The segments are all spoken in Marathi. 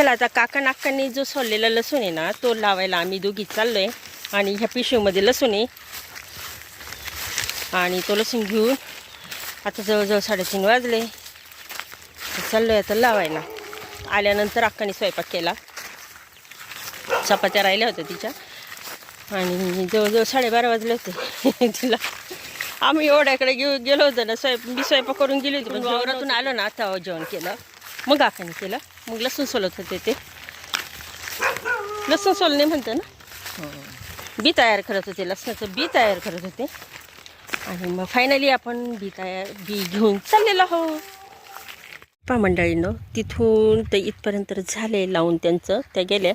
चला आता काका नाकांनी जो सोललेला लसूण आहे ना तो लावायला आम्ही दोघी चाललोय. आणि ह्या पिशवीमध्ये लसूण आहे. आणि तो लसूण घेऊन आता जवळजवळ साडेतीन वाजले. तर चाललोय आता लावायला. आल्यानंतर अक्काने स्वयंपाक केला. चपात्या राहिल्या होत्या तिच्या. आणि जवळजवळ साडेबारा वाजले होते. तिला आम्ही एवढ्याकडे घेऊ गेलो होतो ना स्वयं मी स्वयंपाक करून गेली होती पण वावरातून आलो ना तेव्हा जेवण केलं. मग आकाने केलं. मग लसूण सोलत होते ते. लसूण सोलणे म्हणतं ना? बी तयार करत होते लसणाचं बी तयार करत होते. आणि मग फायनली आपण बी तयार बी घेऊन चाललेलो आहो पा मंडळीनं तिथून ते इथपर्यंत झाले लावून त्यांचं त्या गेल्या.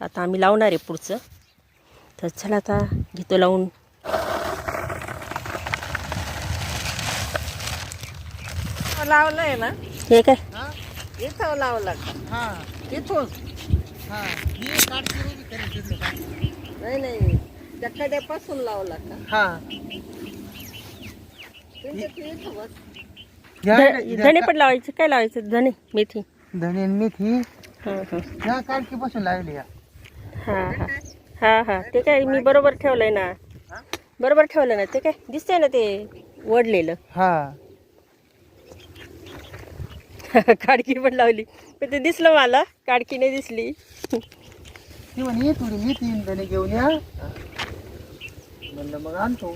तर आता आम्ही लावणार आहे पुढचं. तर चला आता घेतो लावून. लावलंय ना? हे काय? हा? इथं लावलं का हा इथून. हा ही करेल तिथलं? नाही नाही. त्या कड्यापासून लावला का? हा. तुमचं ते इथं बस. ह्या ध- धणे पण लावायचे. काय लावायचं? धणे मेथी. धने आणि मेथी. हां हां. ह्या काटकी पासून लागली या. हां हां. हां हां. ते काय मी बरोबर ठेवलंय ना? बरोबर ठेवलं ना? ते काय? दिसतंय ना ते वडलेलं? हा. काडकी पण लावली. पण ते दिसलं मला काडकी नाही दिसली. ती म्हणे थोडी मेथी आणि धने घेऊन या. म्हणलं मग आणतो.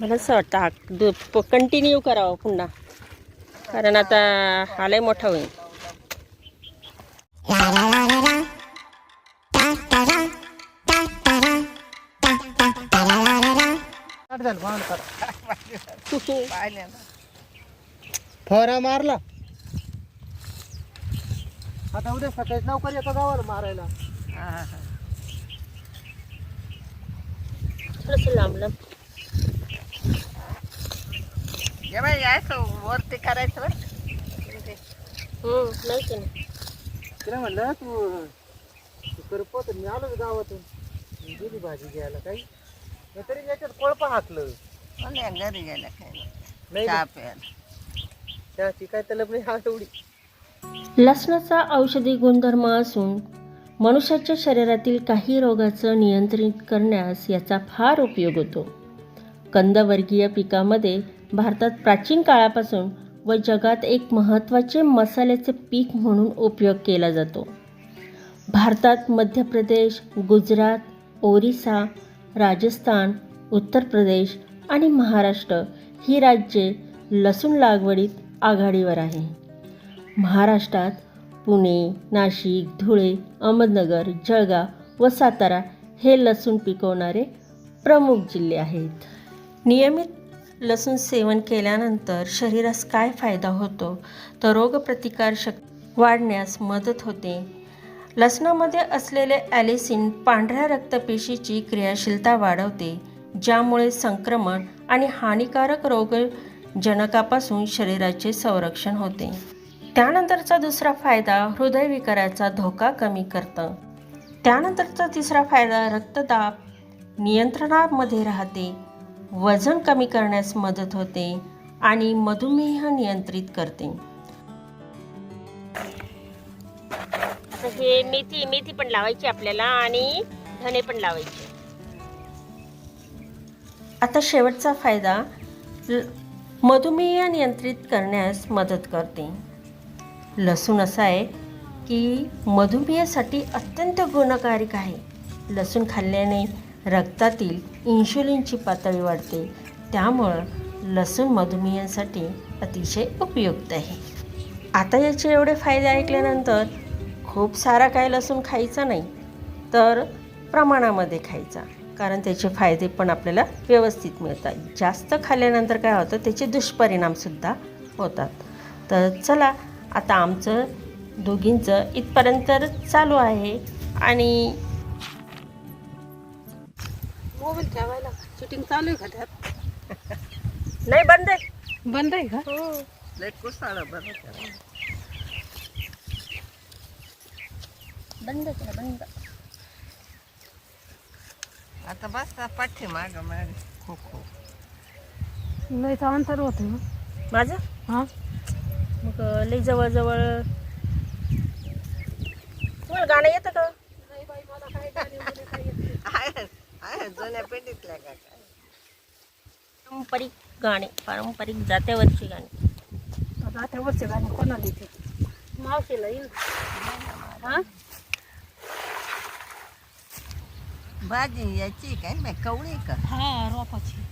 मला असं वाटतं हा कंटिन्यू करावं पुन्हा. कारण आता आलाय मोठा होईल. झालं पाहिलं फवारा मारला. आता उद्या सकाळी लवकर येतो गावाला मारायला. थोडंसं लांब लांब ये बाई यायचं वरती करायचं बरं. हम्म, नाही का नाही तिला म्हणलं तू तू करपत मी आलो गावातून. मी गेली भाजी घ्यायला काही. नाही तरी याच्यात कोळपा हाकलं. म्हणल्या घरी गेल्या खायला नाही चहा प्यायला. काय तलब नाही हा एवढी. लसणाचा औषधी गुणधर्म असून मनुष्याच्या शरीरातील काही रोगाचं नियंत्रित करण्यास याचा फार उपयोग होतो. कंदवर्गीय पिकामध्ये भारतात प्राचीन काळापासून व जगात एक महत्त्वाचे मसाल्याचे पीक म्हणून उपयोग केला जातो. भारतात मध्य प्रदेश गुजरात ओरिसा राजस्थान उत्तर प्रदेश आणि महाराष्ट्र ही राज्ये लसूण लागवडीत आघाडीवर आहे. महाराष्ट्रात पुणे नाशिक धुळे अहमदनगर जळगाव व सातारा हे लसूण पिकवणारे प्रमुख जिल्हे आहेत. नियमित लसूण सेवन केल्यानंतर शरीरास काय फायदा होतो? तर रोगप्रतिकार शक वाढण्यास मदत होते. लसणामध्ये असलेले ॲलिसिन पांढऱ्या रक्तपेशीची क्रियाशीलता वाढवते ज्यामुळे संक्रमण आणि हानिकारक रोग रोगजनकापासून शरीराचे संरक्षण होते. त्यानंतरचा दुसरा फायदा हृदयविकाराचा धोका कमी करतं. त्यानंतरचा तिसरा फायदा रक्तदाब नियंत्रणामध्ये राहते वजन कमी करण्यास मदत होते आणि मधुमेह नियंत्रित करते. हे मेथी मेथी पण लावायची आपल्याला आणि धने पण लावायचे. आता शेवटचा फायदा मधुमेह नियंत्रित करण्यास मदत करते. लसूण असा आहे की मधुमेहासाठी अत्यंत गुणकारक आहे. लसूण खाल्ल्याने रक्तातील इन्शुलिनची पातळी वाढते. त्यामुळं लसूण मधुमेहासाठी अतिशय उपयुक्त आहे. आता याचे एवढे फायदे ऐकल्यानंतर खूप सारा काय लसूण खायचा नाही तर प्रमाणामध्ये खायचा. कारण त्याचे फायदे पण आपल्याला व्यवस्थित मिळतात. जास्त खाल्ल्यानंतर काय होतं त्याचे दुष्परिणामसुद्धा होतात. तर चला आता आमचं दोघींचं इथपर्यंत चालू आहे. आणि मोबाईल ठेवायला. शूटिंग चालू आहे का त्यात? नाही बंद आहे. बंद आहे का? कुसाळ बंद करा. बंद करा बंद. आता बस पाठी माग. माग खो खो. लयच अंतर होतं माझं? हां. मग लई जवळजवळ तुम्हाला गाणं येतं का? जुन्या पिढीतल्या का काय? पारंपरिक गाणे पारंपरिक जात्यावरची गाणी. आता वरचे गाणे कोणाला येते मावशीला येईल. हा? भाजी याची काय? नाही कवळी का? हा रोपाची.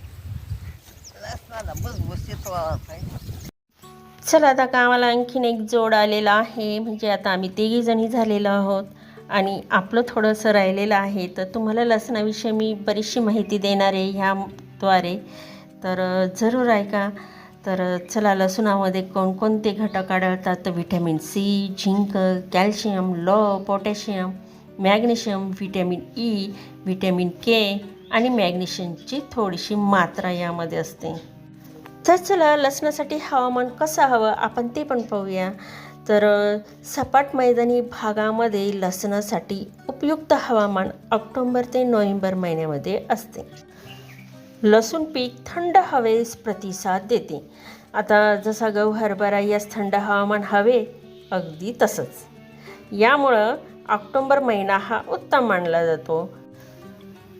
चला आता कामाला आणखीन एक जोड आलेला आहे. म्हणजे आता आम्ही तिघी जणी झालेलो आहोत. आणि आपलं थोडंसं राहिलेलं आहे. तर तुम्हाला लसणाविषयी मी बरीचशी माहिती देणार आहे ह्याद्वारे. तर जरूर ऐका. तर अ, चला लसुणामध्ये कोणकोणते घटक आढळतात? तर vitamin C zinc calcium low potassium. Magnesium vitamin E vitamin K आणि मॅग्नेशियमची थोडीशी मात्रा यामध्ये असते. तर चला लसणासाठी हवामान कसं हवं आपण ते पण पाहूया. तर सपाट मैदानी भागामध्ये लसणासाठी उपयुक्त हवामान ऑक्टोंबर ते नोव्हेंबर महिन्यामध्ये असते. लसूण पीक थंड हवेस प्रतिसाद देते. आता जसा गहू हरभरा यास थंड हवामान हवे अगदी तसंच. यामुळं ऑक्टोंबर महिना हा उत्तम मानला जातो.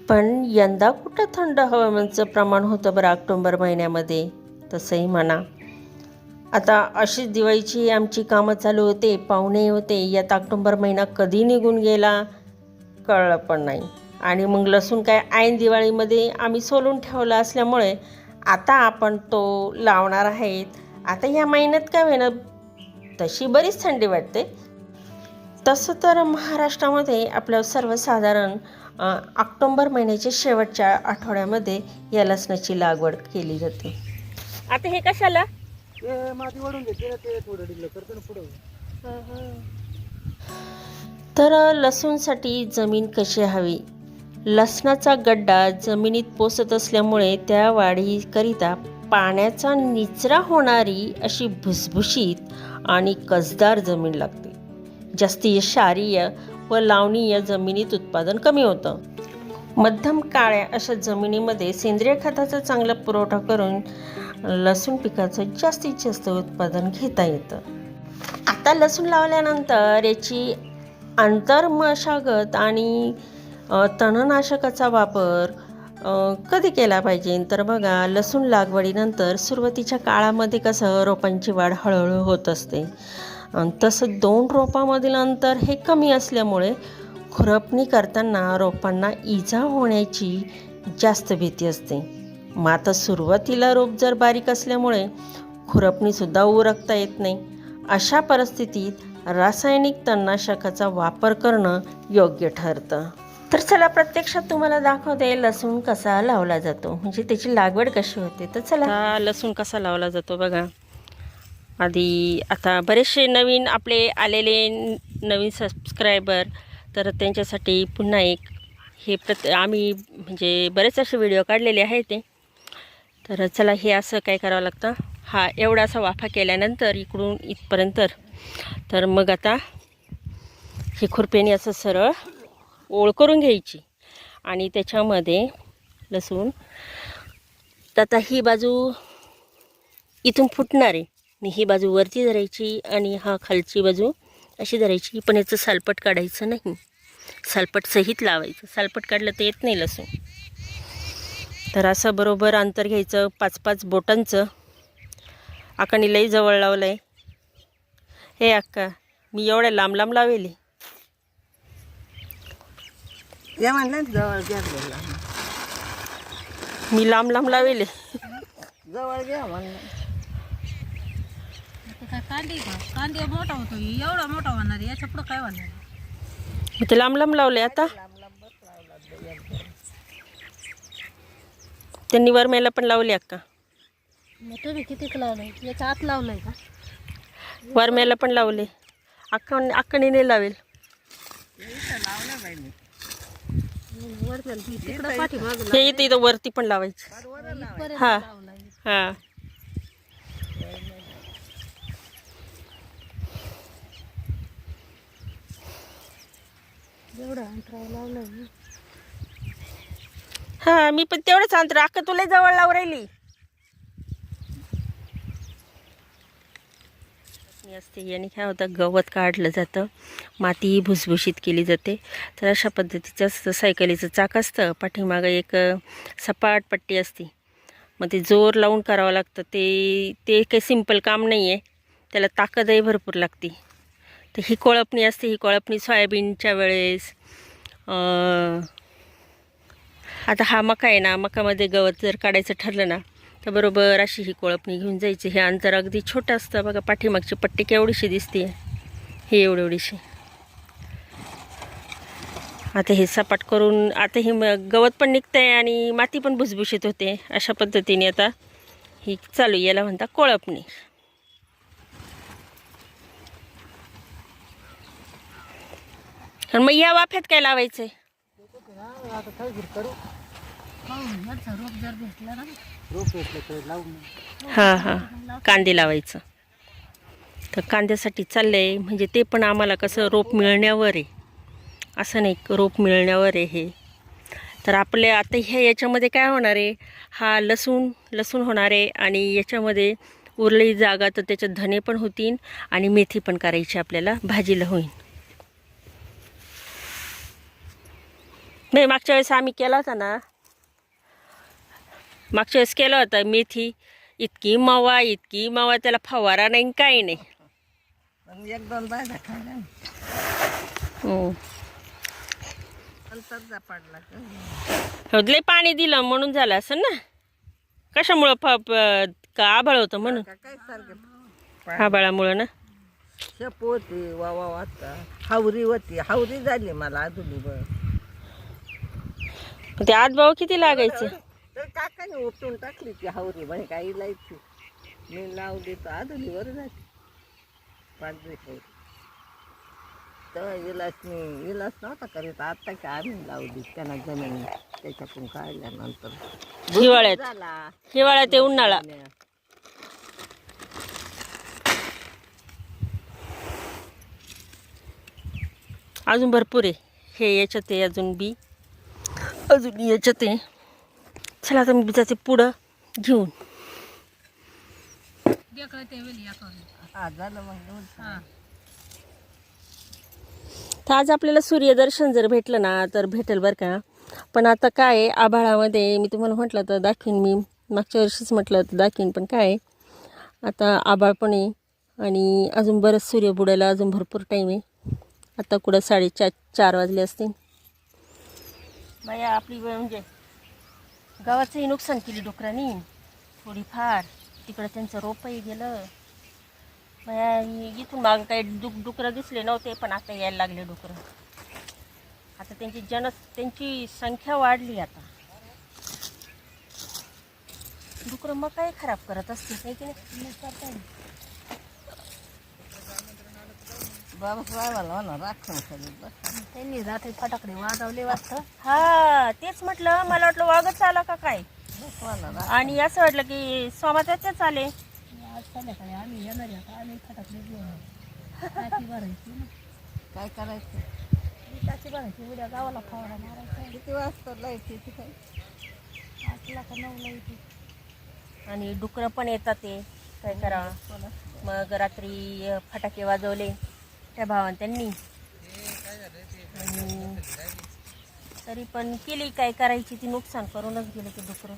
पण यंदा कुठं थंड हवामानाचं प्रमाण होतं बरं ऑक्टोंबर महिन्यामध्ये? तसंही म्हणा. आता अशीच दिवाळीची आमची कामं चालू होते पाहुणे होते यात ऑक्टोंबर महिना कधी निघून गेला कळलं पण नाही. आणि मग लसूण काय ऐन दिवाळीमध्ये आम्ही सोलून ठेवला असल्यामुळे आता आपण तो लावणार आहेत. आता ह्या महिन्यात काय होईना? तशी बरीच थंडी वाटते. तसं तर महाराष्ट्रामध्ये आपलं सर्वसाधारण ऑक्टोंबर महिन्याच्या शेवटच्या आठवड्यामध्ये या लसणाची लागवड केली जाते. आता हे कशाला? ते माती वळून घेते ना ते थोडं डिल्लं करतो ना पुढं. तर लसूणसाठी जमीन कशी हवी? लसणाचा गड्डा जमिनीत पोसत असल्यामुळे त्या वाढीकरिता पाण्याचा निचरा होणारी अशी भुसभुशीत आणि कसदार जमीन लागते. जास्ती क्षारीय व लावणीय जमिनीत उत्पादन कमी होतं. मध्यम काळ्या अशा जमिनीमध्ये सेंद्रिय खताचा चांगला पुरवठा करून लसूण पिकाचं जास्तीत जास्त उत्पादन घेता येतं. आता लसूण लावल्यानंतर याची आंतरमशागत आणि तणनाशकाचा वापर कधी केला पाहिजे? तर बघा लसूण लागवडीनंतर सुरुवातीच्या काळामध्ये कसं रोपांची वाढ हळूहळू होत असते. अन तसं दोन रोपामधील अंतर हे कमी असल्यामुळे खुरपणी करताना रोपांना इजा होण्याची जास्त भीती असते. मग आता सुरुवातीला रोप जर बारीक असल्यामुळे खुरपणीसुद्धा उरकता येत नाही. अशा परिस्थितीत रासायनिक तणनाशकाचा वापर करणं योग्य ठरतं. तर चला प्रत्यक्षात तुम्हाला दाखवते लसूण कसा लावला जातो. म्हणजे त्याची लागवड कशी होते. तर चला. लसूण कसा लावला जातो बघा. आधी आता बरेचसे नवीन आपले आलेले नवीन सबस्क्रायबर तर त्यांच्यासाठी पुन्हा एक हे प्रत आम्ही म्हणजे बरेच असे व्हिडिओ काढलेले आहेत ते. तर चला हे असं काय करावं लागतं? हा एवढा असा वाफा केल्यानंतर इकडून इथपर्यंत. तर मग आता हे खुरप्याने असं सरळ ओळ करून घ्यायची. आणि त्याच्यामध्ये लसूण. तर आता ही बाजू इथून फुटणार. आहे आणि ही बाजू वरती धरायची आणि हा खालची बाजू अशी धरायची पण याचं सालपट काढायचं नाही. सालपट सहित लावायचं. सालपट काढलं तर येत नाही लसूण. तर असं बरोबर अंतर घ्यायचं पाच पाच बोटांचं. आकाने लई जवळ लावलं आहे हे अक्का मी एवढ्या लांब लांब लावेले. या म्हणलं जवळ घ्या मी लांब लांब लावेले. जवळ घ्या म्हणलं. कांदे का? कांदे मोठा होतो. एवढा मोठा होणार आहे. याच्या पुढं काय होणार ते लांब लांब लावले आता. त्यांनी वरमेला पण लावले अक्का. मग तुम्ही किती लावलंय? याच्या आत लावलंय का? वरमेला पण लावले. अक्का अक्काने नाही लावेल. तिकडं पाठीमागं हे इथं इथं वरती पण लावायचे. हा. हा. एवढं अंतरावर ना. हा मी पण तेवढंच अंतर. अक्का तुला जवळ लावून राहिली. असते याने काय होतं गवत काढलं जातं. माती भुसभुशीत केली जाते. तर अशा पद्धतीचं असतं सायकलीचं चाक असतं. पाठीमागं एक सपाट पट्टी असते. मग ते जोर लावून करावं लागतं. ते ते काही सिंपल काम नाही आहे त्याला ताकदही भरपूर लागते. तर ही कोळपणी असते ही कोळपणी सोयाबीनच्या वेळेस. आता हा मका आहे ना मकामध्ये गवत जर काढायचं ठरलं ना तर बरोबर अशी ही कोळपणी घेऊन जायची. हे अंतर अगदी छोटं असतं. बघा पाठीमागची पट्टी केवढीशी दिसते हे एवढी एवढीशी. आता हे सपाट करून आता हे गवत पण निघतं आहे आणि माती पण भुसभुशीत होते अशा पद्धतीने आता ही चालू याला म्हणता कोळपणी. आणि मग या वाफ्यात काय लावायचं आहे आता काय करू रोप जर ना रोप भेटलं तर हां हां. कांदे लावायचं. तर कांद्यासाठी चाललं आहे म्हणजे ते पण आम्हाला कसं रोप मिळण्यावर आहे. असं नाही रोप मिळण्यावर आहे हे. तर आपले आता ह्या याच्यामध्ये काय होणार आहे? हा लसूण लसूण होणार आहे आणि याच्यामध्ये उरलेली जागा तर त्याच्यात धने पण होतील आणि मेथी पण करायची आपल्याला भाजीला होईल. नाही मागच्या वेळेस आम्ही केला होता ना. मागच्या वेळेस केलं होतं मेथी. इतकी मावा इतकी मावा त्याला फवारा नाही काही नाही. एक दोन बायला खायला. हो. पडला लय पाणी दिलं म्हणून झालं असं ना. कशामुळं फ का आभाळ होतं म्हणून? का काय सारखं? आभाळामुळं ना. शेप होती वावा वाजता हावरी होती. हावरी झाली मला अजून बघ. ते आत भाऊ किती लागायचं? तर काकाने उपटून टाकली ती हावरी म्हणे काही लायची. मी लावली तर अजून वर झाली पांढरी हावरी तेव्हा इलाच मी इलाच नव्हता करीत. आता की आम्ही लावली त्यांना जमीन. त्याच्यातून काढल्यानंतर हिवाळ्यात. झाला. हिवाळ्यात ते उन्हाळा. अजून भरपूर आहे. हे याच्यात आहे अजून बी. अजून याच्यात आहे. चला आता मी जाते पुढं घेऊन. झालं हां तर आज आपल्याला सूर्यदर्शन जर भेटलं ना तर भेटेल बरं का. पण आता काय आहे, आभाळामध्ये मी तुम्हाला म्हटलं तर दाखवीन मी. मागच्या वर्षीच म्हटलं तर दाखवीन. पण काय आता आभाळ पण आहे. आणि अजून बरंच सूर्य बुडायला अजून भरपूर टाईम आहे. आता कुठं साडेचार चार वाजले असतील. बाया आपली म्हणजे गावाचंही नुकसान केली डुकरांनी. थोडीफार. तिकडं त्यांचं रोपही गेलं. बाया इथून मागं काही डुक डुकरं दिसले नव्हते पण आता यायला लागले डुकरं. आता त्यांची जन त्यांची संख्या वाढली आता. डुकरं मग काय खराब करत असते नाही की नाही करता येईल. बाबा बाबाला म्हणा राखण करीत बस त्यांनी रात्री फटाकडे वाजवले वाजतं हा तेच म्हटलं मला वाटलं वागच आला का काय? आणि असं वाटलं की सोमात्याचेच आले आम्ही येणार आम्ही फटाकडे काय करायचं? ती टाकी भरायची उद्या गावाला फवारा मारायचा किती वाजता लाइट येते काय? आठला का नऊला येते. आणि डुकरं पण येतात ते. काय करावं मग रात्री फटाके वाजवले. त्या भावान त्यांनी. आणि तरी पण केली काय करायची ती नुकसान करूनच गेले ते डुकरं.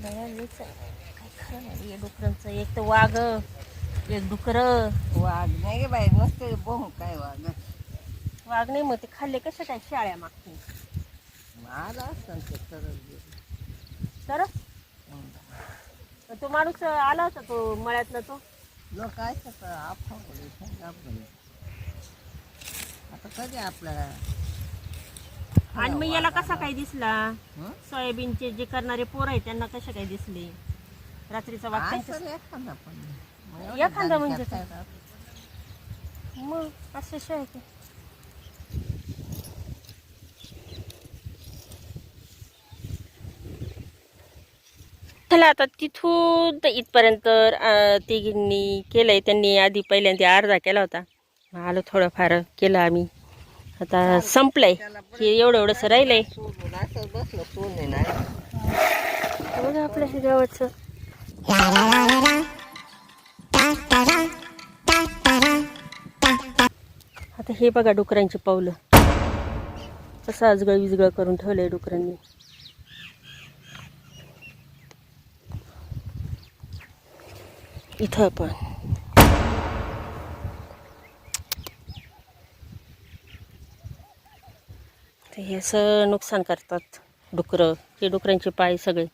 काय खरं नाही या डुकरांचं. एक तर वाघ एक डुकरं. वाघ नाही गे बाई नसते बोम काय वाघ. वाघ नाही मग ते खाल्ले कशा काय शाळ्या मागते ते सरळ तर तो माणूस आला होता तो मळ्यातला तो? लोक ऐकत आपण आता कधी आपल्याला आणि मग याला कसा काय दिसला? हं? सोयाबीनचे जे करणारे पोर आहेत त्यांना कसे काय दिसले? रात्रीचा असेल एखादा पण. एवढं एखादा म्हणजे काय? मग असे शे आहे ते चला आता तिथून तर इथपर्यंत तिघींनी तिघींनी केलंय. त्यांनी आधी पहिल्यांदा अर्धा केला होता. आलो थोडंफार केलं आम्ही. आता संपलंय. हे एवढं एवढंसं राहिलंय. सोडून बसलं बघा आपल्या हे गावाचं. आता हे बघा डुकरांची पावलं. कसं आजगळ विजगळ करून ठेवलंय डुकरांनी. इथं पण. ते हे असं नुकसान करतात डुकरं. हे डुकरांचे पाय सगळे.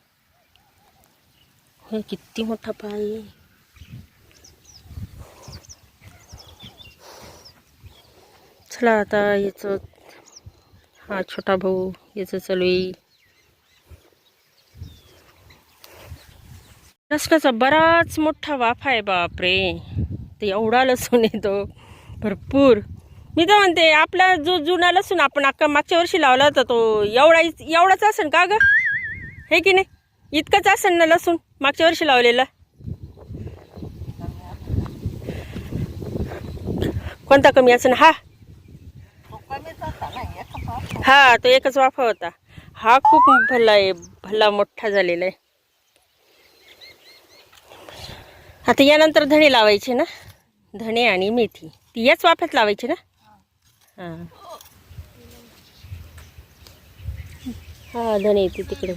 हे किती मोठा पाय चला आता याचं हा छोटा भाऊ याचं चालू आहे. लसणाचा बराच मोठा वाफा आहे बापरे. ते एवढा लसूण येतो. भरपूर. मी तर म्हणते आपला जो जुना लसूण आपण अक्का मागच्या वर्षी लावला होता तो एवढा एवढाच असेल का ग? हे की नाही? इतकंच असेल ना लसूण मागच्या वर्षी लावलेला? कोणता कमी असेल? हा. ना हा तो एकच वाफा होता. हा खूप भला आहे भला मोठा झालेला आहे. आता यानंतर धणे लावायचे ना? धणे आणि मेथी. ती याच वाफ्यात लावायची ना? हां. हा धणे येते तिकडे.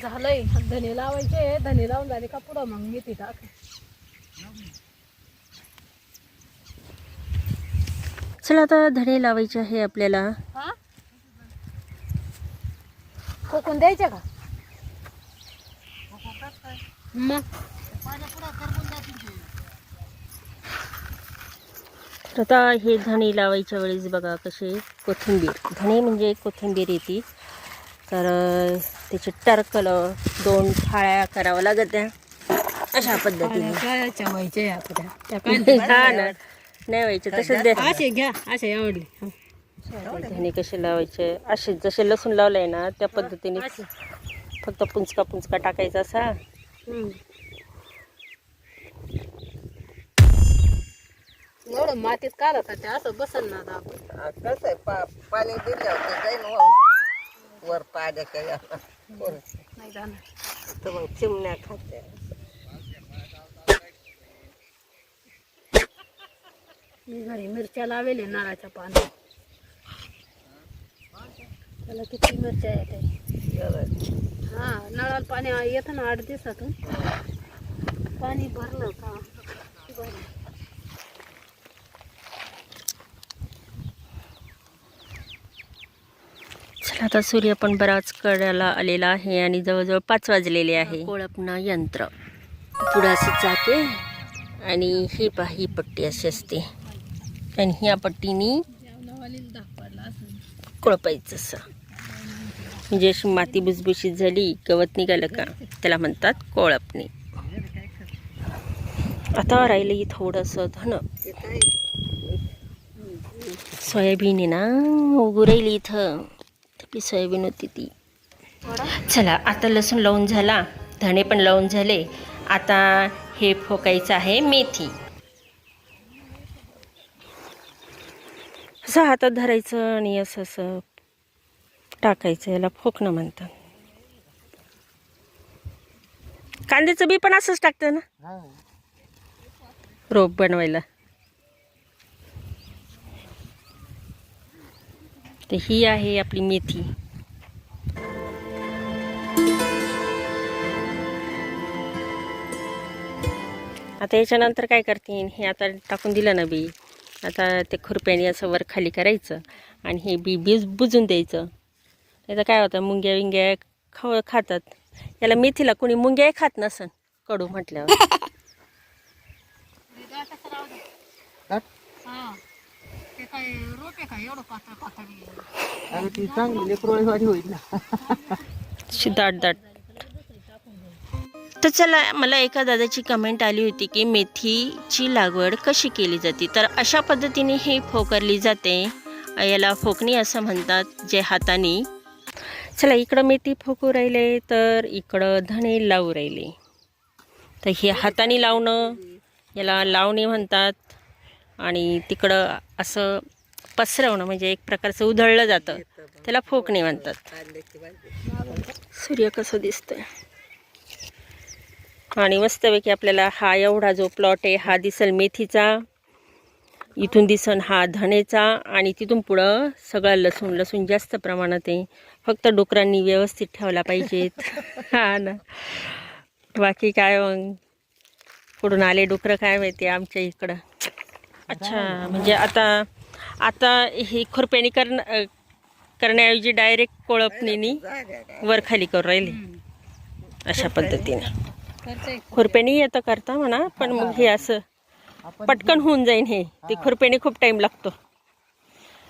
झालंय. धने लावायचे धने लावून झाले का पुढं मग मेथी टाक. चला आता धणे लावायचे आहे आपल्याला. हा? खोकून द्यायचे का? मग. तर आता हे धणे लावायच्या वेळेस बघा कसे कोथिंबीर. धणे म्हणजे कोथिंबीर येते. तर त्याचे टरकल दोन फाळ्या करावं लागत त्या. अशा पद्धतीने. हा ना. नाही व्हायचे तसेच द्या असे घ्या असे आवडले. धणे कसे लावायचे? असे जसे लसूण लावलंय ना त्या पद्धतीने फक्त पुंचका पुंचका टाकायचा असा. एवढं मातीत काढत ते असं बसन ना आपण आ, कसं आहे पा पाणी दिल्यावर ते जाईन वर वर पाण्याच्या याला वर. नाही जाणार. तर मग चिमण्या खाते मी घरी मिरच्या लावेले नारळाच्या पाण्यात त्याला किती मिरच्या येते हा नळाला पाणी येतं ना आठ दिवसातून. पाणी भरलं का? भरलं. आता सूर्य पण बराच कड्याला आलेला आहे आणि जवळजवळ पाच वाजलेले आहे. कोळपणं यंत्र. पुढं असे चाके आणि ही पा ही पट्टी अशी असते. आणि ह्या पट्टीनी कोळपायचं असं. म्हणजे अशी माती भुसभुशीत झाली गवत निघालं का? त्याला म्हणतात कोळपणी. आता राहिलं थोडंसं धन. सोयाबीन आहे ना उगू राहिली इथं. आपली सोयाबीन होती ती. चला आता लसूण लावून झाला धणे पण लावून झाले. आता हे फोकायचं आहे मेथी. असं हातात धरायचं आणि असं असं टाकायचं याला फोकणं म्हणतात. कांद्याचं बी पण असंच टाकतं ना? हा रोप बनवायला. तर ही आहे आपली मेथी आता याच्यानंतर काय करतीन हे आता टाकून दिलं ना बी. आता ते खुरप्याने असं वर खाली करायचं आणि हे बी बीज बुजून द्यायचं. त्याचं काय होतं मुंग्या विंग्या खाव खातात. याला मेथीला कोणी मुंग्याही खात नसन कडू म्हटल्यावर. हा. काय एवढं पातळ पातळ ती चांगली होईल ना अशी दाट दाट. तर चला मला एका दादाची कमेंट आली होती की मेथीची लागवड कशी केली जाते? तर अशा पद्धतीने हे फोकरली जाते. याला फोकणी असं म्हणतात जे हाताने. चला इकडं मेथी फोकू राहिले तर इकडं धणे लावू राहिले. तर हे हाताने लावणं याला लावणी म्हणतात. आणि तिकडं असं पसरवणं म्हणजे एक प्रकारचं उधळलं जातं. त्याला फोकणे म्हणतात. सूर्य कसं दिसतंय? आणि मस्तपैकी आपल्याला हा एवढा जो प्लॉट आहे हा दिसल मेथीचा. इथून दिसन हा धनेचा आणि तिथून पुढं सगळा लसूण. लसूण जास्त प्रमाणात आहे. फक्त डुकरांनी व्यवस्थित ठेवला पाहिजेत. हा ना. बाकी काय मग? पुढून आले डुकरं काय माहिती आमच्या इकडं? अच्छा म्हणजे आता आता ही खुरप्यानी करण करण्याऐवजी डायरेक्ट कोळपणीनी वर खाली करून राहिली. अशा पद्धतीने. करते खुरप्यानी येतं करता म्हणा पण मग हे असं पटकन होऊन जाईन हे. ते खुरप्याने खूप टाइम लागतो.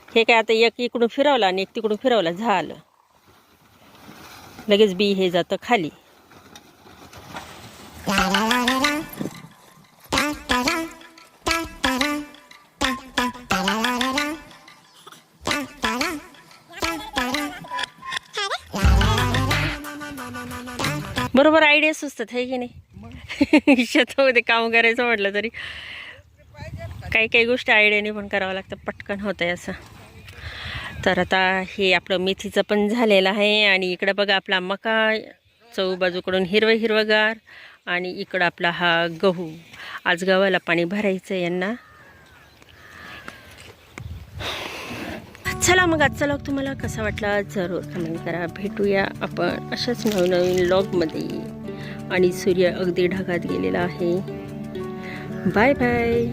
हे काय आता एक इकडून फिरवलं आणि एक तिकडून फिरवलं झालं. लगेच बी हे जातं खाली. बरोबर आयडिया सुचतात हे की नाही? शेतामध्ये काम करायचं म्हटलं तरी. काही काही गोष्टी आयडियाने पण करावं लागतं पटकन होतं आहे असं. तर आता हे आपलं मेथीचं पण झालेलं आहे आणि इकडं बघा आपला मका चहूबाजूकडून हिरवं हिरवंगार आणि इकडं आपला हा गहू. आज गव्हाला पाणी भरायचं आहे यांना. चला मग आजचा लॉग तुम्हाला कसा वाटला जरूर कमेंट करा. भेटूया आपण अशाच नवनवीन लॉगमध्ये आणि सूर्य अगदी ढगात गेलेला आहे. Bye bye